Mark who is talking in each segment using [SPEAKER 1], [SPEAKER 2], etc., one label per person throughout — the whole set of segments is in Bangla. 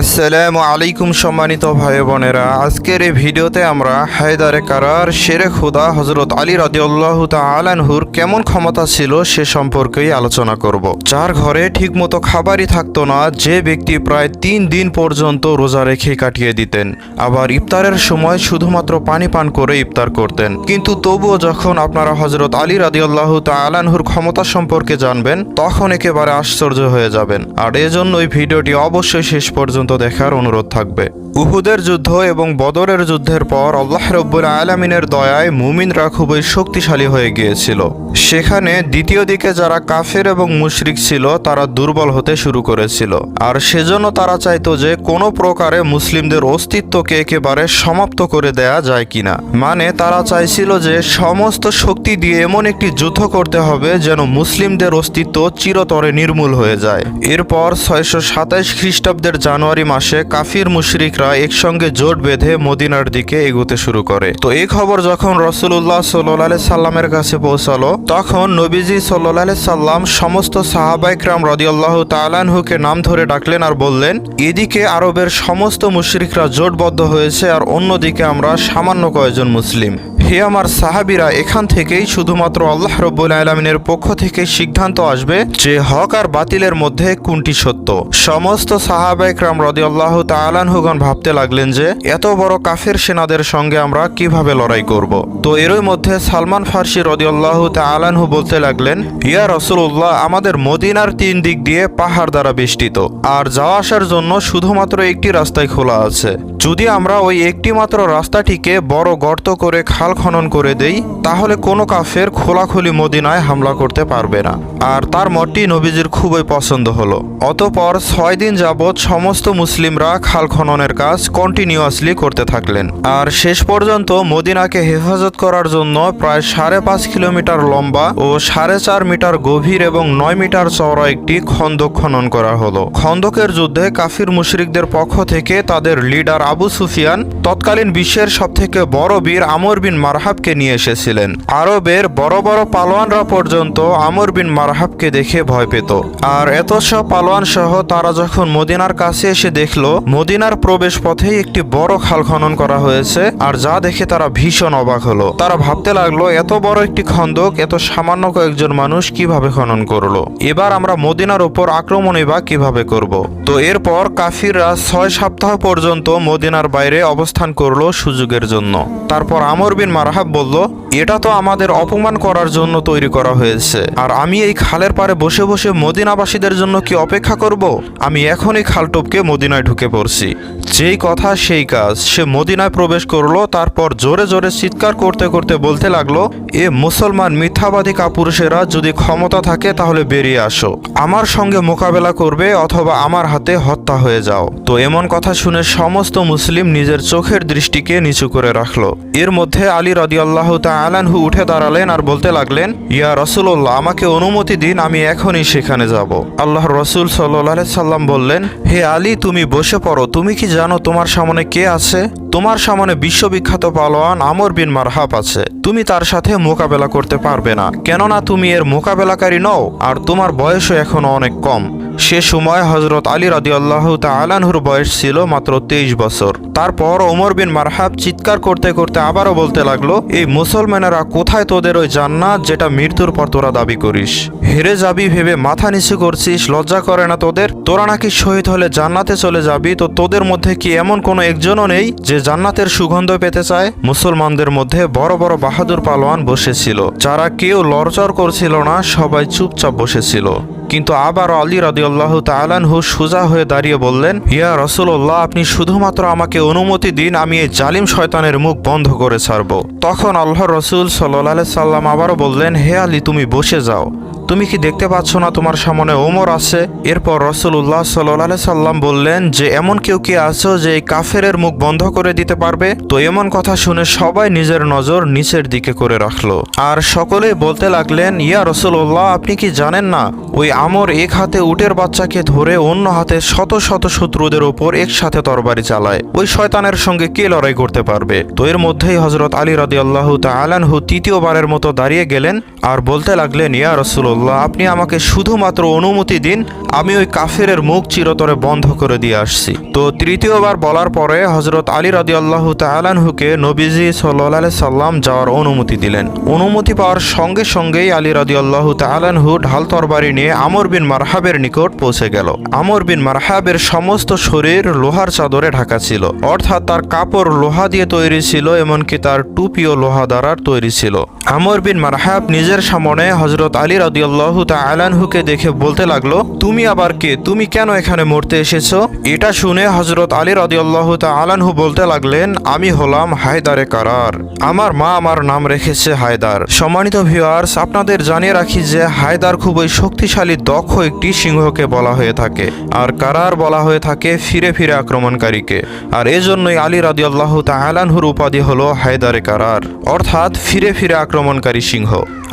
[SPEAKER 1] আসসালামু আলাইকুম সম্মানিত ভাই বোনেরা। আজকের এই ভিডিওতে আমরা হায়দারে কারার শেরে খুদা হজরত আলী রাদিউল্লাহ তালানহুর কেমন ক্ষমতা ছিল সে সম্পর্কেই আলোচনা করব। যার ঘরে ঠিকমতো খাবারই থাকতো না, যে ব্যক্তি প্রায় তিন দিন পর্যন্ত রোজা রেখে কাটিয়ে দিতেন। আবার ইফতারের সময় শুধুমাত্র পানি পান করে ইফতার করতেন। কিন্তু তবুও যখন আপনারা হজরত আলী রাদিউল্লাহ তালানহুর ক্ষমতা সম্পর্কে জানবেন, তখন একেবারে আশ্চর্য হয়ে যাবেন। আর এজন্য এই ভিডিওটি অবশ্যই শেষ পর্যন্ত দেখার অনুরোধ থাকবে। উহুদের যুদ্ধ এবং বদরের যুদ্ধের পর আল্লাহ রব্বুল আলমিনের দয়ায় মুমিনরা খুবই শক্তিশালী হয়ে গিয়েছিল। সেখানে দ্বিতীয় দিকে যারা কাফের এবং মুশরিক ছিল, তারা দুর্বল হতে শুরু করেছিল। আর সেজন্য তারা চাইতো যে কোনো প্রকারে মুসলিমদের অস্তিত্বকে একেবারে সমাপ্ত করে দেয়া যায় কিনা। মানে তারা চাইছিল যে সমস্ত শক্তি দিয়ে এমন একটি যুদ্ধ করতে হবে যেন মুসলিমদের অস্তিত্ব চিরতরে নির্মূল হয়ে যায়। এরপর ছয়শো সাতাইশ খ্রিস্টাব্দের জানুয়ারি মাসে কাফির মুশরিকরা একসঙ্গে জোট বেঁধে মদিনার দিকে এগোতে শুরু করে। তো এই খবর যখন রসুল্লাহ সাল্লাহ সাল্লামের কাছে পৌঁছালো, তখন নবীজি সাল্লাহ সাল্লাম সমস্ত সাহাবাইকরাম রদিয়াল্লাহ তালানহুকে নাম ধরে ডাকলেন আর বললেন, এদিকে আরবের সমস্ত মুশরিকরা জোটবদ্ধ হয়েছে আর অন্যদিকে আমরা সামান্য কয়েকজন মুসলিম। হে আমার সাহাবিরা, এখান থেকেই শুধুমাত্র আল্লাহ রব্বুল আলমিনের পক্ষ থেকে সিদ্ধান্ত আসবে যে হক আর বাতিলের মধ্যে কোনটি সত্য সমস্ত সাহাবাইকরাম রদি আল্লাহ তালানহুগণ ভাবতে লাগলেন যে, এত বড় কাফের সেনাদের সঙ্গে আমরা কীভাবে লড়াই করব। তো এরই মধ্যে সালমান ফার্সি রদি আল্লাহ তালানহু বলতে লাগলেন, ইয়া রসুল্লাহ আমাদের মদিনার তিন দিক দিয়ে পাহাড় দ্বারা বেষ্টিত, আর যাওয়া আসার জন্য শুধুমাত্র একটি রাস্তায় খোলা আছে যদি আমরা ওই একটি মাত্র রাস্তাটিকে বড় গর্ত করে খাল খনন করে দেই, তাহলে কোনো কাফের খোলাখুলি মদিনায় হামলা করতে পারবে না। আর তার মতটি নবীজির খুবই পছন্দ হলো। অতপর ছয় দিন যাবৎ সমস্ত মুসলিমরা খাল খননের কাজ কন্টিনিউয়াসলি করতে থাকলেন। আর শেষ পর্যন্ত মদিনাকে হেফাজত করার জন্য প্রায় সাড়ে পাঁচ কিলোমিটার লম্বা ও সাড়ে চার মিটার গভীর এবং নয় মিটার চওড়া একটি খন্দক খনন করা হলো। খন্দকের যুদ্ধে কাফির মুশরিকদের পক্ষ থেকে তাদের লিডার আবু সুফিয়ান, তৎকালীন বিশ্বের সবথেকে বড় বীর আমর বিন মারহাবকে নিয়ে এসেছিলেন। আরবের বড় বড় পালোয়ানরা পর্যন্ত আমর বিন মারহাবকে দেখে ভয় পেত। আর এত সব পালোয়ান সহ তারা যখন মদিনার কাছে এসে দেখল, মদিনার প্রবেশ পথেই একটি বড় খাল খনন করা হয়েছে, আর যা দেখে তারা ভীষণ অবাক হলো। তারা ভাবতে লাগল, এত বড় একটি খন্দক, এত সামান্য কয়েকজন মানুষ কীভাবে খনন করল? এবার আমরা মদিনার উপর আক্রমণই বা কীভাবে করব। তো এরপর কাফিররা ছয় সপ্তাহ পর্যন্ত মদিনার বাইরে অবস্থান করল সুযোগের জন্য। তারপর আমর বিন মারহাব বলল, এটা তো আমাদের অপমান করার জন্য তৈরি করা হয়েছে। আর আমি এই খালের পারে বসে বসে মদিনাবাসীদের জন্য কি অপেক্ষা করব? আমি এখনই খাল টপকে মদিনায় ঢুকে পড়ছি। যেই কথা সেই কাজ। সে মদিনায় প্রবেশ করল, তারপর জোরে জোরে চিৎকার করতে করতে বলতে লাগল, এ মুসলমান মিথ্যাবাদী কাপুরুষেরা, যদি ক্ষমতা থাকে তাহলে বেরিয়ে আসো। আমার সঙ্গে মোকাবেলা করবে অথবা আমার হাতে হত্যা হয়ে যাও। তো এমন কথা শুনে সমস্ত মুসলিম নিজের চোখের দৃষ্টিকে নিচু করে রাখল। এর মধ্যে আলী রদিয়াল্লাহ তালানহু উঠে দাঁড়ালেন আর বলতে লাগলেন, ইয়া রসুল্লাহ আমাকে অনুমতি দিন, আমি এখনই সেখানে যাব। আল্লাহ রসুল সাল্লাহ সাল্লাম বললেন, হে আলী, তুমি বসে পড়ো। তুমি কি জানো তোমার সামনে কে আছে? তোমার সামনে বিশ্ববিখ্যাত পালোয়ান আমর বিন মারহাব আছে। তুমি তার সাথে মোকাবেলা করতে পারবে না। কেননা তুমি এর মোকাবেলাকারী নও, আর তোমার বয়সও এখনও অনেক কম। সে সময় হজরত আলী রাদিয়াল্লাহ তালানহুর বয়স ছিল মাত্র তেইশ বছর। তারপর ওমর বিন মারহাব চিৎকার করতে করতে আবারও বলতে লাগল, এই মুসলমানেরা কোথায় তোদের ওই জান্নাত যেটা মৃত্যুর পর তোরা দাবি করিস? হেরে যাবি ভেবে মাথা নিচু করছিস, লজ্জা করে না তোদের? তোরা নাকি শহীদ হলে জান্নাতে চলে যাবি, তো তোদের মধ্যে কি এমন কোনো একজনও নেই যে জান্নাতের সুগন্ধ পেতে চায়, মুসলমানদের মধ্যে বড় বড় বাহাদুর পালোয়ান বসেছিল। যারা কেউ লড়চড় করছিল না, সবাই চুপচাপ বসেছিল। কিন্তু আবার আলী রাদিউল্লাহ তালানহু সোজা হয়ে দাঁড়িয়ে বললেন, ইয়া রসুল্লাহ আপনি শুধুমাত্র আমাকে অনুমতি দিন, আমি এই জালিম শয়তানের মুখ বন্ধ করে ছাড়ব। তখন আল্লাহ রসুল সাল্লাহ সাল্লাম আবারও বললেন, হে আলী, তুমি বসে যাও। তুমি কি দেখতে পাচ্ছ না তোমার সামনে ওমর আছে? এরপর রসুল্লাহ সাল্লাহ সাল্লাম বললেন, যে এমন কেউ কি আছো যে এই কাফেরের মুখ বন্ধ করে দিতে পারবে? তো এমন কথা শুনে সবাই নিজের নজর নিচের দিকে করে রাখল। আর সকলে বলতে লাগলেন, ইয়া রসুল্লাহ আপনি কি জানেন না? ওই আমর এক হাতে উটের বাচ্চাকে ধরে অন্য হাতে শত শত শত্রুদের ওপর একসাথে তরবারি চালায়। ওই শয়তানের সঙ্গে কে লড়াই করতে পারবে? তো এর মধ্যেই হজরত আলী রাদি আল্লাহ তালানহু তৃতীয়বারের মতো দাঁড়িয়ে গেলেন আর বলতে লাগলেন, ইয়া রসুল্লাহ রাসূলুল্লাহ আপনি আমাকে শুধুমাত্র অনুমতি দিন, আমি ওই কাফেরের মুখ চিরতরে বন্ধ করে দিয়ে আসছি। তো তৃতীয়বার বলার পরে হজরত আলী রাদিয়াল্লাহু তাআলাহুকে নবীজি সাল্লাল্লাহু সাল্লাম যাওয়ার অনুমতি দিলেন। অনুমতি পাওয়ার সঙ্গে সঙ্গেই আলী রাদিয়াল্লাহু তাআলাহু ঢাল তরবারি নিয়ে আমর বিন মারহাবের নিকট পৌঁছে গেল। আমর বিন মারহাবের সমস্ত শরীর লোহার চাদরে ঢাকা ছিল। অর্থাৎ তার কাপড় লোহা দিয়ে তৈরি ছিল, এমনকি তার টুপিও লোহা দ্বারার তৈরি ছিল। আমর বিন মারহাব নিজের সামনে হজরত আলী রাদিয়াল্লাহু তাআলাহুকে দেখে বলতে লাগল, তুমি আবার কে? তুমি কেন এখানে মরতে এসেছ? এটা শুনে হজরত আলী রাদিয়াল্লাহু তাআলাহু বলতে লাগলেন, আমি হলাম হায়দারে কারার। আমার মা আমার নাম রেখেছে হায়দার। সম্মানিত ভিউয়ার্স আপনাদের জানিয়ে রাখি যে হায়দার খুবই শক্তিশালী, দক্ষ একটি সিংহকে বলা হয়ে থাকে। আর কারার বলা হয়ে থাকে ফিরে ফিরে আক্রমণকারীকে। আর এজন্যই আলী রাদিয়াল্লাহু তাআলাহুর উপাধি হলো হায়দারে কারার। অর্থাৎ ফিরে ফিরে আক্রমণকারী সিংহ।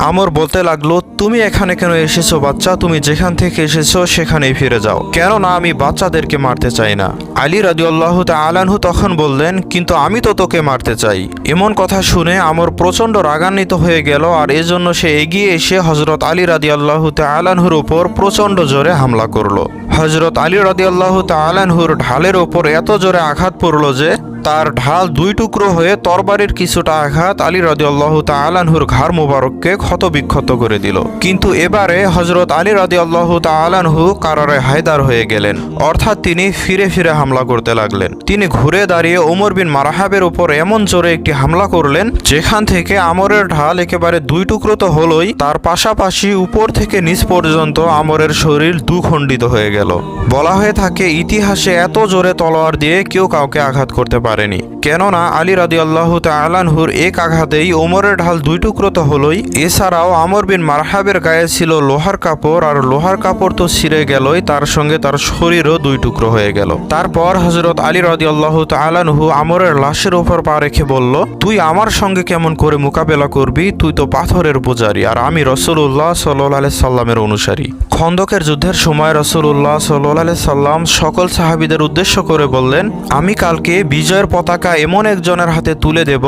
[SPEAKER 1] আমর বলতে লাগল, তুমি এখানে কেন এসেছ বাচ্চা? তুমি যেখান থেকে এসেছ সেখানেই ফিরে যাও। কেননা আমি বাচ্চাদেরকে মারতে চাই না। আলী রাদিউল্লাহ আলানহু তখন বললেন, কিন্তু আমি তো তোকে মারতে চাই। এমন কথা শুনে আমর প্রচণ্ড রাগান্বিত হয়ে গেল, আর এজন্য সে এগিয়ে এসে হজরত আলী রাদিয়াল্লাহ আলানহুর উপর প্রচণ্ড জোরে হামলা করল। হজরত আলী রাদিয়াল্লাহ আলানহুর ঢালের ওপর এত জোরে আঘাত পড়ল যে তার ঢাল দুই টুকরো হয়ে তরবারির কিছুটা আঘাত আলী রাদিয়াল্লাহ তালানহুর ঘাড় মুবারককে ক্ষত বিক্ষত করে দিল। কিন্তু এবারে হজরত আলী রাদিয়াল্লাহ তালানহু কারারে হায়দার হয়ে গেলেন। অর্থাৎ তিনি ফিরে ফিরে হামলা করতে লাগলেন। তিনি ঘুরে দাঁড়িয়ে ওমর বিন মারাহাবের উপর এমন জোরে একটি হামলা করলেন, যেখান থেকে আমরের ঢাল একেবারে দুই টুকরো তো হলোই, তার পাশাপাশি উপর থেকে নিচ পর্যন্ত আমরের শরীর দুখণ্ডিত হয়ে গেল। বলা হয়ে থাকে, ইতিহাসে এত জোরে তলোয়ার দিয়ে কেউ কাউকে আঘাত করতে পারেনি। কেননা আলী রাদি আল্লাহ তালানহুর এক আঘাতেই ওমরের ঢাল দুই টুকরো তো হলোই। এছাড়াও আমর বিন মারহাবের গায়ে ছিল লোহার কাপড় আর লোহার কাপড় তো ছিঁড়ে গেলই, তার সঙ্গে তার শরীরও দুই টুকরো হয়ে গেল। তারপর হজরত আলী রাদি আল্লাহ তালানহু আমরের লাশের উপর পা রেখে বলল, তুই আমার সঙ্গে কেমন করে মোকাবেলা করবি? তুই তো পাথরের পূজারি আর আমি রসুল্লাহ সাল্লাহ সাল্লামের অনুসারী। খন্দকের যুদ্ধের সময় রসুল্লাহ সাল্লাহ সাল্লাম সকল সাহাবিদের উদ্দেশ্য করে বললেন, আমি কালকে বিজয়ের পতাকা এমন একজনের হাতে তুলে দেব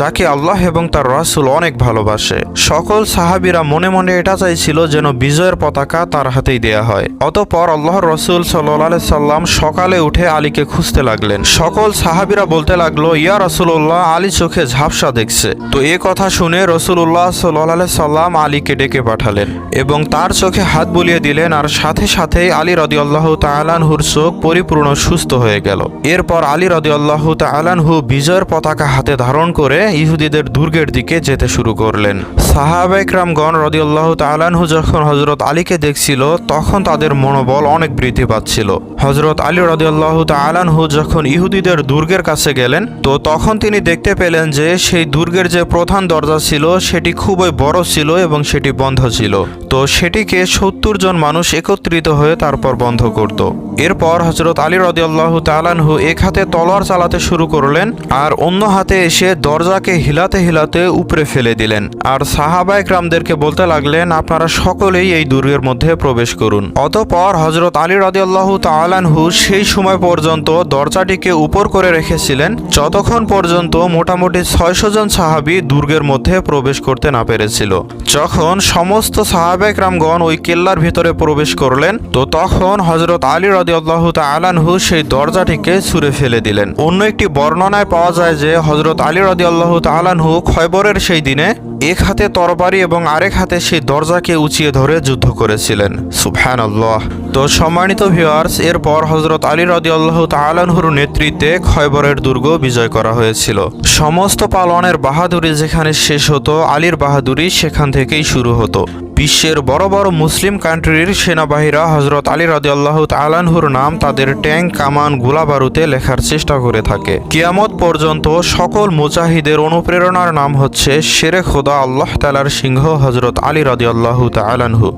[SPEAKER 1] যাকে আল্লাহ এবং তার রাসূল অনেক ভালোবাসে। সকল সাহাবিরা মনে মনে এটা চাইছিল যেন বিজয়ের পতাকা তার হাতেই দেয়া হয়। অতপর আল্লাহর রসুল সাল্লাহ সাল্লাম সকালে উঠে আলীকে খুঁজতে লাগলেন। সকল সাহাবিরা বলতে লাগল, ইয়া রসুল্লাহ আলী চোখে ঝাপসা দেখছে। তো এ কথা শুনে রসুল্লাহ সাল্লাহ সাল্লাম আলীকে ডেকে পাঠালেন এবং তার চোখে হাত বুলিয়ে দিলেন আর সাথে সাথেই আলী রদি আল্লাহ তালানহুর চোখ পরিপূর্ণ সুস্থ হয়ে গেল। এরপর আলী রদি আল্লাহ তালানহু বিজয়ের পতাকা হাতে ধারণ করে ইহুদিদের দুর্গের দিকে যেতে শুরু করলেন। সাহাবাইকরামগণ রদিউল্লাহ তালানহু যখন হজরত আলীকে দেখছিল, তখন তাদের মনোবল অনেক বৃদ্ধি পাচ্ছিল। হজরত আলী রদিউল্লাহ তালানহু যখন ইহুদিদের দুর্গের কাছে গেলেন, তো তখন তিনি দেখতে পেলেন যে, সেই দুর্গের যে প্রধান দরজা ছিল, সেটি খুবই বড় ছিল এবং সেটি বন্ধ ছিল। তো সেটিকে সত্তর জন মানুষ একত্রিত হয়ে তারপর বন্ধ করত। এরপর হজরত আলী রদিউল্লাহ তালানহু এক হাতে তলোয়ার চালাতে শুরু করলেন, আর অন্য হাতে এসে দরজাকে হিলাতে হিলাতে উপরে ফেলে দিলেন। আর সাহাবায়ক রামদেরকে বলতে লাগলেন, আপনারা সকলেই এই দুর্গের মধ্যে প্রবেশ করুন। অতপর হজরত আলী রাদিয়াল্লাহ তালানহু সেই সময় পর্যন্ত দরজাটিকে উপর করে রেখেছিলেন, যতক্ষণ পর্যন্ত মোটামুটি ছয়শো জন সাহাবি দুর্গের মধ্যে প্রবেশ করতে না পেরেছিল। যখন সমস্ত সাহাবেক রামগণ ওই কেল্লার ভিতরে প্রবেশ করলেন, তো তখন হজরত আলী রাদিয়াল্লাহ তালানহু সেই দরজাটিকে ছুঁড়ে ফেলে দিলেন। অন্য একটি বর্ণনায় পাওয়া যায় যে হজরত আলী রাদিয়াল্লাহ তালানহু খয়বরের সেই দিনে এক হাতে তরবারি এবং আরেক হাতে সেই দরজাকে উঁচিয়ে ধরে যুদ্ধ করেছিলেন। সুফহান আল্লাহ তো সম্মানিত ভিওয়ার্স এরপর হজরত আলী রাজিয়াল্লাহ তালানহুর নেতৃত্বে খয়বরের দুর্গ বিজয় করা হয়েছিল। সমস্ত পালনের বাহাদুরি যেখানে শেষ হতো, আলীর বাহাদুরি সেখান থেকেই শুরু হতো। বিশ্বের বড় বড় মুসলিম কান্ট্রির সেনাবাহীরা হজরত আলী রাদিয়াল্লাহ তালানহুর নাম তাদের ট্যাঙ্ক, কামান গোলাবারুতে লেখার চেষ্টা করে থাকে। কিয়ামত পর্যন্ত সকল মুজাহিদের অনুপ্রেরণার নাম হচ্ছে শেরে খোদা আল্লাহ তালার সিংহ হজরত আলী রাদিয়াল্লাহ তালানহু